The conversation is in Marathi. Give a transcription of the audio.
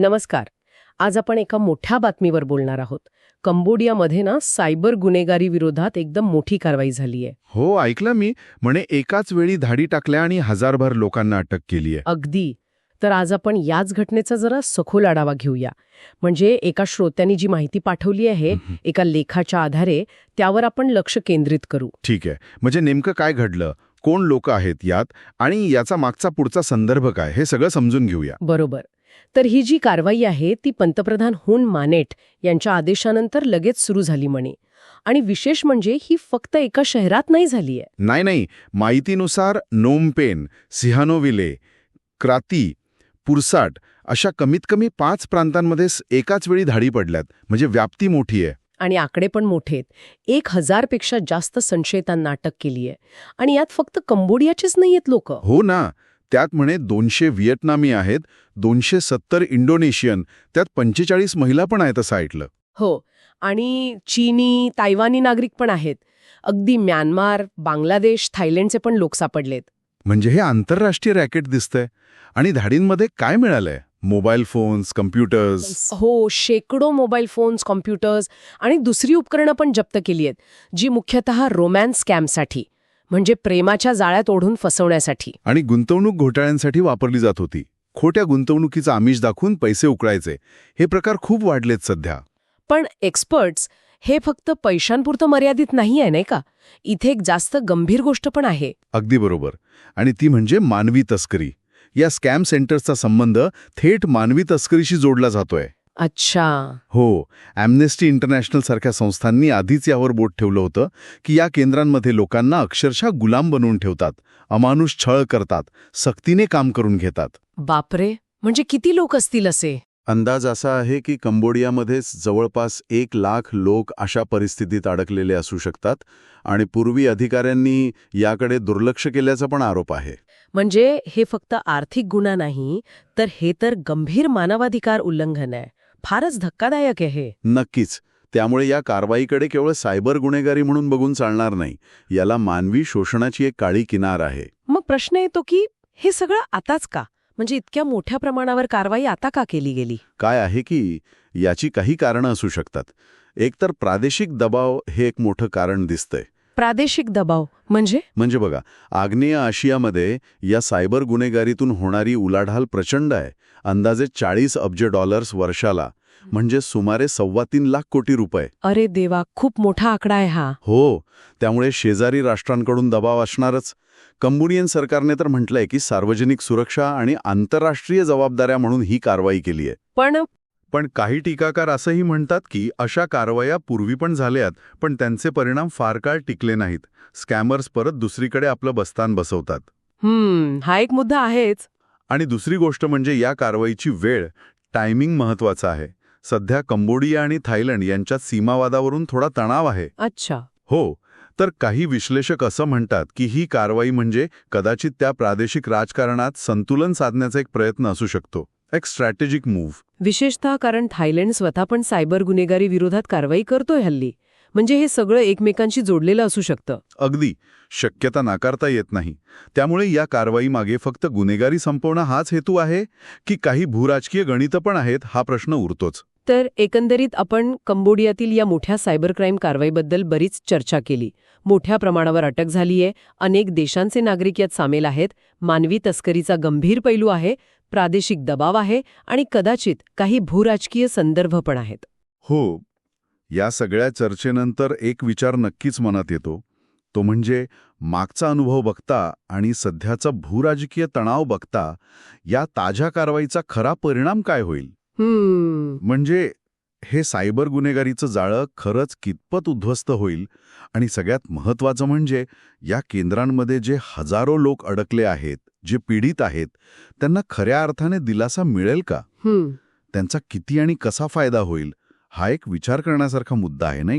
नमस्कार. आज आपण एका मोठ्या बातमीवर बोलणार आहोत. कंबोडियामध्ये ना सायबर गुन्हेगारी विरोधात एकदम मोठी कारवाई झाली आहे हो ऐकलं मी. म्हणे एकाच वेळी धाडी टाकल्या आणि हजारभर लोकांना अटक केली आहे अगदी. तर आज आपण याच घटनेचा जरा सखोल आढावा घेऊया. म्हणजे एका श्रोत्यांनी जी माहिती पाठवली आहे एका लेखाच्या आधारे त्यावर आपण लक्ष केंद्रित करू. ठीक आहे. म्हणजे नेमकं काय घडलं? कोण लोक आहेत यात? आणि याचा मागचा पुढचा संदर्भ काय? हे सगळं समजून घेऊया. बरोबर. तर ही जी कारवाई आहे ती पंतप्रधान हुन मानेट यांच्या आदेशानंतर लगेच सुरू झाली म्हणे. आणि विशेष म्हणजे ही फक्त एका शहरात नाही झालीय नाही नाही. माहितीनुसार नोमपेन सिहानोविले क्राती पुरसाट अशा कमीत कमी पाच प्रांतांमध्ये एकाच वेळी धाडी पडल्यात. म्हणजे व्याप्ती मोठी आहे. आणि आकडे पण मोठे आहेत. एक हजारपेक्षा जास्त संशयितांना अटक केली आहे. आणि यात फक्त कंबोडियाचेच नाही आहेत लोक. हो ना. त्यात म्हणे दोनशे व्हिएटनामी आहेत दोनशे सत्तर इंडोनेशियन त्यात पंचेचाळीस महिला पण आहेत असं ऐकलं. हो आणि चीनी तायवानी नागरिक पण आहेत. अगदी म्यानमार बांगलादेश थायलंडचे पण लोक सापडलेत. म्हणजे हे आंतरराष्ट्रीय रॅकेट दिसतंय. आणि धाडींमध्ये काय मिळालंय? Mobile phones computers? हो शेकडो मोबाईल फोन्स कॉम्प्युटर्स आणि दुसरी उपकरणं पण जप्त केली आहेत जी मुख्यतः रोमॅन्स स्कॅमसाठी. म्हणजे प्रेमाच्या जाळ्यात ओढून फसवण्यासाठी. आणि गुंतवणूक घोटाळ्यांसाठी वापरली जात होती. खोट्या गुंतवणुकीचा आमिष दाखवून पैसे उकळायचे. हे प्रकार खूप वाढलेत सध्या. पण एक्सपर्ट्स हे फक्त पैशांपुरतं मर्यादित नाही आहे नाही का? इथे एक जास्त गंभीर गोष्ट पण आहे. अगदी बरोबर. आणि ती म्हणजे मानवी तस्करी. या स्कॅम सेंटर्सचा संबंध थेट मानवी तस्करीशी जोडला जातोय. अच्छा. हो ॲम्नेस्टी इंटरनॅशनल सारख्या संस्थांनी आधीच यावर बोट ठेवलं होतं की या केंद्रांमध्ये लोकांना अक्षरशः गुलाम बनवून ठेवतात अमानुष छळ करतात सक्तीने काम करून घेतात. बापरे म्हणजे किती लोक असतील असे? अंदाज असा आहे की कंबोडियामध्येच जवळपास एक लाख लोक अशा परिस्थितीत अडकलेले असू शकतात आणि पूर्वी अधिकाऱ्यांनी याकडे दुर्लक्ष केल्याचा पण आरोप आहे. म्हणजे हे फक्त आर्थिक गुन्हा नाही तर हे तर गंभीर मानवाधिकार उल्लंघन आहे. फारच धक्कादायक आहे. नक्कीच. त्यामुळे या कारवाईकडे केवळ सायबर गुन्हेगारी म्हणून बघून चालणार नाही याला मानवी शोषणाची एक काळी किनार आहे. मग प्रश्न येतो की हे सगळं आताच का? म्हणजे इतक्या मोठ्या प्रमाणावर कारवाई आता का केली गेली? काय आहे की याची काही कारणं असू शकतात. एकतर प्रादेशिक दबाव हे एक मोठं कारण दिसतंय. प्रादेशिक दबाव म्हणजे? म्हणजे बघा आग्नेय आशियामध्ये या सायबर गुन्हेगारीतून होणारी उलाढाल प्रचंड आहे. अंदाजे चाळीस अब्ज डॉलर्स वर्षाला म्हणजे सुमारे सव्वा तीन लाख कोटी रुपये. अरे देवा खूप मोठा आकडा आहे हा. हो त्यामुळे शेजारी राष्ट्रांकडून दबाव असणारच. कंबोडियन सरकारने तर म्हटलंय की सार्वजनिक सुरक्षा आणि आंतरराष्ट्रीय जबाबदाऱ्या म्हणून ही कारवाई केली आहे पण पण काही टीकाकार असंही म्हणतात की अशा कारवाया पूर्वी पण झाल्यात पण त्यांचे परिणाम फार काळ टिकले नाहीत. स्कॅमर्स परत दुसरीकडे आपलं बस्तान बसवतात. हम्म हा एक मुद्दा आहेच. आणि दुसरी गोष्ट म्हणजे या कारवाईची वेळ टायमिंग महत्त्वाचा आहे. सध्या कंबोडिया आणि थायलंड यांच्यात सीमावादावरून थोडा तणाव आहे. अच्छा. हो तर काही विश्लेषक असं म्हणतात की ही कारवाई म्हणजे कदाचित त्या प्रादेशिक राजकारणात संतुलन साधण्याचा एक प्रयत्न असू शकतो. एक स्ट्रॅटेजिक मूव्ह विशेषतः कारण थायलंड स्वतः पण सायबर गुन्हेगारी विरोधात कारवाई करतोय हल्ली. म्हणजे हे सगळं एकमेकांशी जोडलेलं असू शकतं. अगदी. शक्यता नाकारता येत नाही. त्यामुळे या कारवाईमागे फक्त गुन्हेगारी संपवणं हाच हेतू आहे की काही भूराजकीय गणितं पण आहेत हा प्रश्न उरतोच. तर एकंदरीत आपण कंबोडियातील या मोठ्या सायबर क्राईम कारवाईबद्दल बरीच चर्चा केली. मोठ्या प्रमाणावर अटक झालीये. अनेक देशांचे नागरिक यात सामील आहेत. मानवी तस्करीचा गंभीर पैलू आहे. प्रादेशिक दबाव आहे. आणि कदाचित काही भूराजकीय संदर्भ पण आहेत. हो. या सगळ्या चर्चेनंतर एक विचार नक्कीच मनात येतो. तो म्हणजे मागचा अनुभव बघता आणि सध्याचा भूराजकीय तणाव बघता या ताज्या कारवाईचा खरा परिणाम काय होईल? म्हणजे हे सायबर गुन्हेगारीचं जाळं खरंच कितपत उद्ध्वस्त होईल? आणि सगळ्यात महत्त्वाचं म्हणजे या केंद्रांमध्ये जे हजारो लोक अडकले आहेत जे पीडित आहेत त्यांना खऱ्या अर्थाने दिलासा मिळेल का? त्यांचा किती आणि कसा फायदा होईल? हा एक विचार करण्यासारखा मुद्दा आहे नाही का?